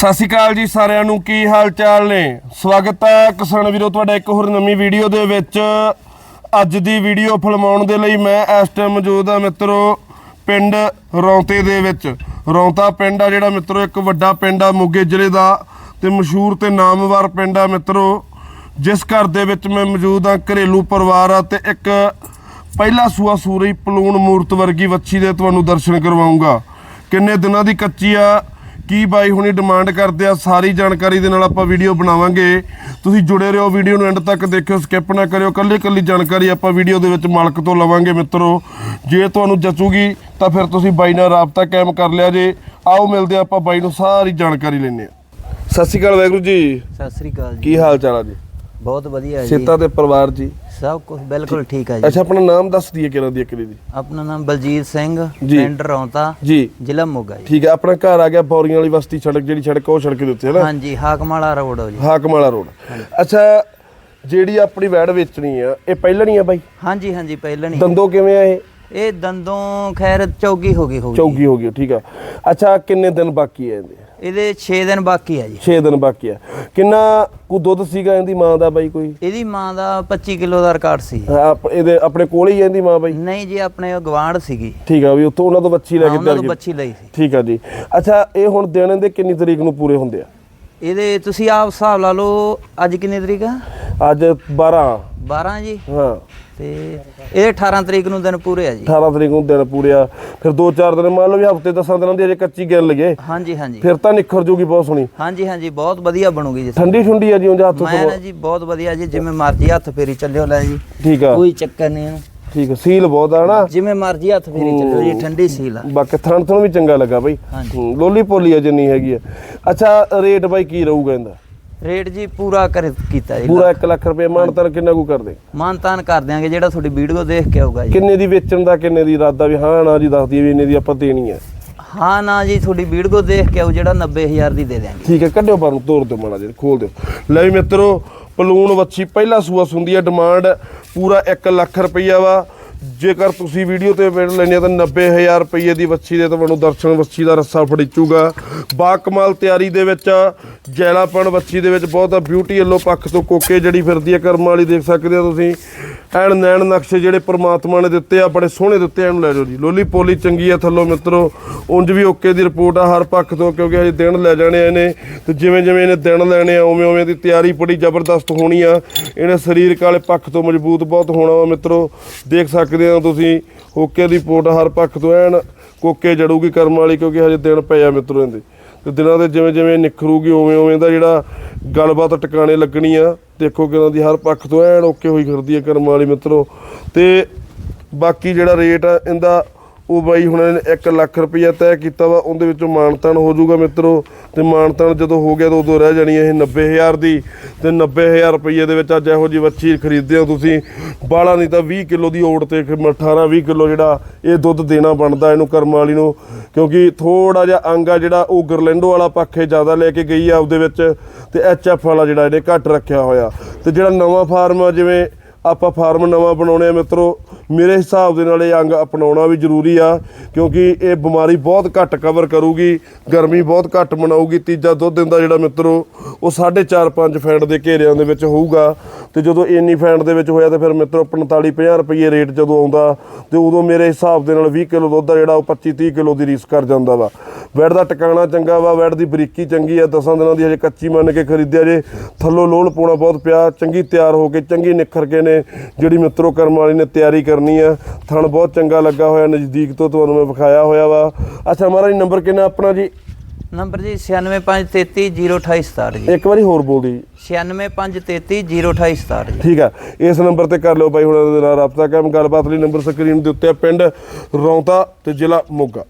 ਸਤਿ ਸ਼੍ਰੀ ਅਕਾਲ ਜੀ ਸਾਰਿਆਂ ਨੂੰ, ਕੀ ਹਾਲ ਚਾਲ ਨੇ? ਸਵਾਗਤ ਹੈ ਕਿਸਾਨ ਵੀਰੋ, ਤੁਹਾਡਾ ਇੱਕ ਹੋਰ ਨਵੀਂ ਵੀਡੀਓ ਦੇ ਵਿੱਚ। ਅੱਜ ਦੀ ਵੀਡੀਓ ਫਿਲਮਾਉਣ ਦੇ ਲਈ ਮੈਂ ਇਸ ਟਾਈਮ ਮੌਜੂਦ ਹਾਂ ਮਿੱਤਰੋ, ਪਿੰਡ ਰੌਂਤੇ ਦੇ ਵਿੱਚ। ਰੌਂਤਾ ਪਿੰਡ ਆ ਜਿਹੜਾ ਮਿੱਤਰੋ, ਇੱਕ ਵੱਡਾ ਪਿੰਡ ਆ, ਮੋਗੇ ਜ਼ਿਲ੍ਹੇ ਦਾ ਤੇ ਮਸ਼ਹੂਰ ਤੇ ਨਾਮਵਰ ਪਿੰਡ ਆ ਮਿੱਤਰੋ। ਜਿਸ ਘਰ ਦੇ ਵਿੱਚ ਮੈਂ ਮੌਜੂਦ ਹਾਂ, ਘਰੇਲੂ ਪਰਿਵਾਰ ਆ ਤੇ ਇੱਕ ਪਹਿਲਾ ਸੂਆ ਸੂਰੀ ਪਲੂਣ ਮੂਰਤ ਵਰਗੀ ਵੱਛੀ ਦੇ ਤੁਹਾਨੂੰ ਦਰਸ਼ਨ ਕਰਵਾਉਂਗਾ। ਕਿੰਨੇ ਦਿਨਾਂ ਦੀ ਕੱਚੀ ਆ ਕੀ ਬਾਈ ਹੁਣੀ ਡਿਮਾਂਡ ਕਰਦੇ ਆ ਸਾਰੀ ਜਾਣਕਾਰੀ ਦੇ ਨਾਲ ਆਪਾਂ ਵੀਡੀਓ ਬਣਾਵਾਂਗੇ। ਤੁਸੀਂ ਜੁੜੇ ਰਹੋ ਵੀਡੀਓ ਨੂੰ ਐਂਡ ਤੱਕ ਦੇਖਿਓ ਸਕਿਪ ਨਾ ਕਰਿਓ ਕੱਲੀ ਕੱਲੀ ਜਾਣਕਾਰੀ ਆਪਾਂ ਵੀਡੀਓ ਦੇ ਵਿੱਚ ਮਾਲਕ ਤੋਂ ਲਵਾਂਗੇ ਮਿੱਤਰੋ। ਜੇ ਤੁਹਾਨੂੰ ਜਚੂਗੀ ਤਾਂ ਫਿਰ ਤੁਸੀਂ ਬਾਈ ਨਾਲ ਰਾਬਤਾ ਕਾਇਮ ਕਰ ਲਿਆ ਜੇ। ਆਓ ਮਿਲਦੇ ਆ ਆਪਾਂ ਬਾਈ ਨੂੰ ਸਾਰੀ ਜਾਣਕਾਰੀ ਲੈਣੇ ਆ ਸਤਿ ਸ਼੍ਰੀ ਅਕਾਲ ਵਾਹਿਗੁਰੂ ਜੀ। ਸਤਿ ਸ੍ਰੀ ਅਕਾਲ ਜੀ। ਕੀ ਹਾਲ ਚਾਲ ਆ ਜੀ? ਬਹੁਤ ਵਧੀਆ ਜੀ। ਸੀਤਾ ਤੇ ਪਰਿਵਾਰ ਜੀ? ਸਭ ਕੁਝ ਬਿਲਕੁਲ ਠੀਕ। ਹੈ ਜੀ। ਅੱਛਾ ਆਪਣਾ ਨਾਮ ਦੱਸ ਦਈਏ ਕਿਹਨਾਂ ਦੀ ਅਕਲੀ ਦੀ। ਆਪਣਾ ਨਾਮ ਬਲਜੀਤ ਸਿੰਘ ਜੀ। ਪਿੰਡ ਰੌਂਤਾ ਜੀ। ਜ਼ਿਲ੍ਹਾ ਮੋਗਾ ਜੀ। ਠੀਕ ਹੈ ਆਪਣਾ ਘਰ ਆ ਗਿਆ ਬੌਰੀਆਂ ਵਾਲੀ ਬਸਤੀ ਸੜਕ ਜਿਹੜੀ ਸੜਕ ਉਹ ਸੜਕ ਦੇ ਉੱਤੇ ਹੈ ਨਾ? ਹਾਂਜੀ ਹਾਕਮਾਲਾ ਰੋਡ ਜੀ। ਹਾਕਮ ਵਾਲਾ ਰੋਡ ਅੱਛਾ ਜਿਹੜੀ ਆਪਣੀ ਵੈੜ ਵੇਚਣੀ ਆ ਇਹ ਪਹਿਲਣੀ ਆ ਬਾਈ? ਹਾਂਜੀ ਹਾਂਜੀ ਪਹਿਲਾਂ ਨਹੀਂ। ਦੰਦੋ ਕਿਵੇਂ ਆ ਇਹ? ਇਹ ਦੰਦੋਂ ਖੈਰ ਚੌਗੀ ਹੋ ਗਈ ਹੋਊਗੀ। ਚੌਗੀ ਹੋ ਗਈ ਠੀਕ ਆ। ਅੱਛਾ ਕਿੰਨੇ ਦਿਨ ਬਾਕੀ ਆ ਇਹਦੇ? ਇਹਦੇ 6 ਦਿਨ ਬਾਕੀ ਆ ਜੀ। 6 ਦਿਨ ਬਾਕੀ ਆ। ਕਿੰਨਾ ਕੋ ਦੁੱਧ ਸੀਗਾ ਇਹਦੀ ਮਾਂ ਦਾ ਬਾਈ ਕੋਈ? ਇਹਦੀ ਮਾਂ ਦਾ 25 ਕਿਲੋ ਦਾ ਰਿਕਾਰਡ ਸੀ। ਇਹਦੇ ਆਪਣੇ ਕੋਲ ਹੀ ਇਹਦੀ ਮਾਂ ਬਾਈ? ਨਹੀਂ ਜੀ ਆਪਣੇ ਗਵਾਂਢ ਸੀਗੀ। ਠੀਕ ਆ ਵੀ ਉੱਥੋਂ ਉਹਨਾਂ ਤੋਂ ਬੱਚੀ ਲੈ ਕੇ ਉਹਨਾਂ ਤੋਂ ਬੱਚੀ ਲਈ ਸੀ। ਠੀਕ ਆ ਜੀ। ਅੱਛਾ ਇਹ ਹੁਣ ਦਿਨ ਦੇ ਕਿੰਨੀ ਤਰੀਕ ਨੂੰ ਪੂਰੇ ਹੁੰਦੇ ਆ? ਇਹਦੇ ਤੁਸੀਂ ਆਪ ਹਿਸਾਬ ਲਾ ਲਓ ਅੱਜ ਕਿੰਨੀ ਤਰੀਕ ਆ? ਅੱਜ 12 12 ਜੀ? ਹਾਂ। ਤੇ ਇਹ 18 ਤਰੀਕ ਨੂੰ ਦਿਨ ਪੂਰੇ ਆ ਜੀ? 18 ਤਰੀਕ ਨੂੰ ਦਿਨ ਪੂਰੇ ਆ। ਫਿਰ 2-4 ਦਿਨ ਮੰਨ ਲਓ ਵੀ ਹਫ਼ਤੇ 10 ਦਿਨਾਂ ਦੀ ਅਜੇ ਕੱਚੀ ਗਿਣ ਲਈਏ। ਹਾਂਜੀ ਹਾਂਜੀ। ਫਿਰ ਤਾਂ ਨਿਖਰ ਜੂਗੀ ਬਹੁਤ ਸੋਹਣੀ। ਹਾਂਜੀ ਹਾਂਜੀ ਬਹੁਤ ਵਧੀਆ ਬਣੂਗੀ ਜੀ। ਠੰਡੀ ਠੁੰਡੀ ਆ ਜੀ ਉਂਝ ਹੱਥ ਮੈਂ ਨਾ ਜੀ ਬਹੁਤ ਵਧੀਆ ਜੀ ਜਿਵੇਂ ਮਰਜ਼ੀ ਹੱਥ ਫੇਰੀ ਚੱਲਿਓ ਲੈ ਜੀ। ਠੀਕ ਆ। ਕੋਈ ਚੱਕਰ ਨਹੀਂ ਠੀਕ ਆ ਸੀਲ ਬਹੁਤ ਆ ਨਾ ਜਿਵੇਂ ਮਰਜ਼ੀ ਹੱਥ ਫੇਰੀ ਚੱਲਿਓ ਜੀ ਠੰਡੀ ਸੀਲ ਆ। ਬਾਕੀ ਥਣ ਤੋਂ ਵੀ ਚੰਗਾ ਲੱਗਾ ਬਾਈ। ਹੂੰ, ਲੋਲੀ ਪੋਲੀ ਆ ਜਿੰਨੀ ਹੈਗੀ ਆ। ਅੱਛਾ ਰੇਟ ਬਾਈ ਕੀ ਰਹੂਗਾ ਇਹਦਾ? ਰੇਟ ਜੀ ਪੂਰਾ ਕਰ ਕੀਤਾ ਜੀ। ਪੂਰਾ 1 ਲੱਖ ਰੁਪਏ ਮਾਨਤਨ ਕਿੰਨਾ ਕੁ ਕਰਦੇ? ਮਾਨਤਾਨ ਕਰ ਦਿਆਂਗੇ ਜਿਹੜਾ ਤੁਹਾਡੀ ਵੀਡੀਓ ਦੇਖ ਕੇ ਆਊਗਾ ਜੀ। ਕਿੰਨੇ ਦੀ ਵੇਚਣ ਦਾ ਕਿੰਨੇ ਦੀ ਇਰਾਦਾ ਵੀ ਹਾਂ ਨਾ ਜੀ ਦੱਸਦੀ ਵੀ ਇੰਨੇ ਦੀ ਆਪਾਂ ਦੇਣੀ ਆ। ਹਾਂ ਨਾ ਜੀ ਤੁਹਾਡੀ ਵੀਡੀਓ ਦੇਖ ਕੇ ਆਊ ਜਿਹੜਾ 90000 ਦੀ ਦੇ ਦਿਆਂਗੇ। ਠੀਕ ਹੈ ਕੱਢਿਓ ਬਾਹਰ ਨੂੰ ਤੋੜ ਦਿਓ ਮਾੜਾ ਜਿਹਾ ਖੋਲ ਦਿਓ। ਲੈ ਵੀ ਮਿੱਤਰੋ ਪਲੂਣ ਵੱਛੀ ਪਹਿਲਾ ਸੂਆ ਸੁੰਦੀ ਆ ਡਿਮਾਂਡ ਪੂਰਾ 1 ਲੱਖ ਰੁਪਈਆ ਵਾ। ਜੇਕਰ ਤੁਸੀਂ ਵੀਡੀਓ ਤੇ ਵੇਖ ਲੈਣੀ ਆ ਤਾਂ 90000 ਰੁਪਏ ਦੀ ਵੱਛੀ ਦੇ ਤੁਹਾਨੂੰ ਦਰਸ਼ਨ ਵੱਛੀ ਦਾ ਰੱਸਾ ਫੜੀਚੂਗਾ ਬਾ ਕਮਾਲ ਤਿਆਰੀ ਦੇ ਵਿੱਚ ਜੈਲਾਪਣ ਵੱਛੀ ਦੇ ਵਿੱਚ ਬਹੁਤ ਆ ਬਿਊਟੀ ਵੱਲੋਂ ਪੱਖ ਤੋਂ ਕੋਕੇ ਜਿਹੜੀ ਫਿਰਦੀ ਆ ਕਰਮ ਵਾਲੀ ਦੇਖ ਸਕਦੇ ਹੋ ਤੁਸੀਂ। ਐਨ ਨੈਣ ਨਕਸ਼ੇ ਜਿਹੜੇ ਪ੍ਰਮਾਤਮਾ ਨੇ ਦਿੱਤੇ ਆ, ਬੜੇ ਸੋਹਣੇ ਦਿੱਤੇ ਆ, ਇਹਨੂੰ ਲੈ ਜਾਓ ਜੀ। ਲੋਲੀ ਪੋਲੀ ਚੰਗੀ ਆ ਥੱਲੋਂ ਮਿੱਤਰੋ। ਉਂਝ ਵੀ ਓਕੇ ਦੀ ਰਿਪੋਰਟ ਆ ਹਰ ਪੱਖ ਤੋਂ, ਕਿਉਂਕਿ ਹਜੇ ਦਿਨ ਲੈ ਜਾਣੇ ਆ ਇਹਨੇ। ਤੇ ਜਿਵੇਂ ਜਿਵੇਂ ਇਹਨੇ ਦਿਨ ਲੈਣੇ ਆ, ਉਵੇਂ ਉਵੇਂ ਦੀ ਤਿਆਰੀ ਬੜੀ ਜ਼ਬਰਦਸਤ ਹੋਣੀ ਆ। ਇਹਨੇ ਸਰੀਰਕ ਵਾਲੇ ਪੱਖ ਤੋਂ ਮਜ਼ਬੂਤ ਬਹੁਤ ਹੋਣਾ ਵਾ ਮਿੱਤਰੋ। ਦੇਖ ਸਕਦੇ ਹੋ ਤੁਸੀਂ, ਓਕੇ ਦੀ ਰਿਪੋਰਟ ਹਰ ਪੱਖ ਤੋਂ। ਐਨ ਕੋਕੇ ਜੜੂਗੀ ਕਰਮ ਵਾਲੀ, ਕਿਉਂਕਿ ਹਜੇ ਦਿਨ ਪਏ ਆ ਮਿੱਤਰੋ ਇਹਦੇ। ਤੇ ਦਿਨਾਂ ਦੇ ਜਿਵੇਂ ਜਿਵੇਂ ਨਿਖਰੂਗੀ, ਉਵੇਂ ਉਵੇਂ ਦਾ ਜਿਹੜਾ ਗੱਲਬਾਤ ਟਿਕਾਣੇ ਲੱਗਣੀ ਆ। ਦੇਖੋ ਕਿਨਾਂ ਦੀ ਹਰ ਪੱਖ ਤੋਂ ਐਨ ਓਕੇ ਹੋਈ ਫਿਰਦੀ ਆ ਕਰਮ ਵਾਲੀ ਮਿੱਤਰੋ। ਤੇ ਬਾਕੀ ਜਿਹੜਾ ਰੇਟ ਆ, ਇਹਦਾ ਉਹ ਬਾਈ ਹੁਣ ਇਹਨੇ 1 ਲੱਖ ਰੁਪਈਆ ਤੈਅ ਕੀਤਾ ਵਾ, ਉਹਦੇ ਵਿੱਚੋਂ ਮਾਨਤਾਨ ਹੋ ਜਾਊਗਾ ਮਿੱਤਰੋ। ਤੇ ਮਾਨਤਾਨ ਜਦੋਂ ਹੋ ਗਿਆ ਤਾਂ ਉਦੋਂ ਰਹਿ ਜਾਣੀ ਇਹ 90000 ਦੀ। ਤੇ 90000 ਰੁਪਈਏ ਦੇ ਵਿੱਚ ਅੱਜ ਇਹੋ ਜਿਹੀ ਵੱਛੀ ਖਰੀਦਦੇ ਹੋ ਤੁਸੀਂ। ਬਾਲਾ ਨਹੀਂ ਤਾਂ 20 ਕਿਲੋ ਦੀ ਓੜ ਤੇ 18 20 ਕਿਲੋ ਜਿਹੜਾ ਇਹ ਦੁੱਧ ਦੇਣਾ ਬਣਦਾ ਇਹਨੂੰ ਕਰਮ ਵਾਲੀ ਨੂੰ। ਕਿਉਂਕਿ ਥੋੜਾ ਜਿਹਾ ਅੰਗ ਆ ਜਿਹੜਾ, ਉਹ ਗਰਲੈਂਡੋ ਵਾਲਾ ਪੱਖੇ ਜ਼ਿਆਦਾ ਲੈ ਕੇ ਗਈ ਆ ਉਹਦੇ ਵਿੱਚ। ਤੇ ਐਚਐਫ ਵਾਲਾ ਜਿਹੜਾ ਇਹਨੇ ਘੱਟ ਰੱਖਿਆ ਹੋਇਆ। ਤੇ ਜਿਹੜਾ ਨਵਾਂ ਫਾਰਮ ਆ, ਜਿਵੇਂ ਆਪਾਂ ਫਾਰਮ ਨਵਾਂ ਬਣਾਉਣੇ ਆ ਮਿੱਤਰੋ ਮੇਰੇ ਹਿਸਾਬ ਦੇ ਨਾਲ ਇਹ ਅੰਗ ਅਪਣਾਉਣਾ ਵੀ ਜ਼ਰੂਰੀ ਆ, ਕਿਉਂਕਿ ਇਹ ਬਿਮਾਰੀ ਬਹੁਤ ਘੱਟ ਕਵਰ ਕਰੂਗੀ, ਗਰਮੀ ਬਹੁਤ ਘੱਟ ਮਨਾਊਗੀ, ਤੀਜਾ ਦੁੱਧ ਦਿੰਦਾ ਜਿਹੜਾ ਮਿੱਤਰੋ, ਉਹ 4.5 5 ਫੈਂਟ ਦੇ ਘੇਰਿਆਂ ਦੇ ਵਿੱਚ ਹੋਊਗਾ। ਤੇ ਜਦੋਂ ਇੰਨੀ ਫੈਂਟ ਦੇ ਵਿੱਚ ਹੋਇਆ ਤਾਂ ਫਿਰ ਮਿੱਤਰੋ 45 50 ਰੁਪਏ ਰੇਟ ਜਦੋਂ ਆਉਂਦਾ, ਤੇ ਉਦੋਂ ਮੇਰੇ ਹਿਸਾਬ ਦੇ ਨਾਲ 20 ਕਿਲੋ ਦੁੱਧ ਆ ਜਿਹੜਾ ਉਹ 25 30 ਕਿਲੋ ਦੀ ਰੀਸ ਕਰ ਜਾਂਦਾ ਵਾ। ਵੈੜ ਦਾ ਟਿਕਾਣਾ ਚੰਗਾ ਵਾ, ਵੈੜ ਦੀ ਬਰੀਕੀ ਚੰਗੀ ਆ, ਦਸਾਂ ਦਿਨਾਂ ਦੀ ਹਜੇ ਕੱਚੀ ਮੰਨ ਕੇ ਖਰੀਦਿਆ ਜੇ। ਥੱਲੋਂ ਲੋਲ ਪਾਉਣਾ ਬਹੁਤ ਪਿਆ, ਚੰਗੀ ਤਿਆਰ ਹੋ ਕੇ, ਚੰਗੀ ਨਿਖਰ ਕੇ ਨੇ, ਜਿਹੜੀ ਮਿੱਤਰੋ ਕਰਮ ਵਾਲੀ ਨੇ ਤਿਆਰੀ ਕਰ ਕਰਨੀ ਆ। ਥਣ ਬਹੁਤ ਚੰਗਾ ਲੱਗਾ ਹੋਇਆ ਨਜ਼ਦੀਕ ਤੋਂ ਤੁਹਾਨੂੰ ਮੈਂ ਵਿਖਾਇਆ ਹੋਇਆ ਵਾ। ਅੱਛਾ ਮਹਾਰਾਜ ਨੰਬਰ ਕਿੰਨਾ ਆਪਣਾ ਜੀ? ਨੰਬਰ ਜੀ 9653302867 ਜੀ। ਇੱਕ ਵਾਰੀ ਹੋਰ ਬੋਲ ਜੀ। 9653302867 ਜੀ। ਠੀਕ ਆ। ਇਸ ਨੰਬਰ ਤੇ ਕਰ ਲਿਓ ਬਾਈ ਹੁਣ ਦੇ ਨਾਲ ਰਾਬਤਾ ਕਾਇਮ। ਗੱਲਬਾਤ ਲਈ ਨੰਬਰ ਸਕਰੀਨ ਦੇ ਉੱਤੇ ਆ ਪਿੰਡ ਰੌਂਤਾ ਤੇ ਜ਼ਿਲ੍ਹਾ ਮੋਗਾ।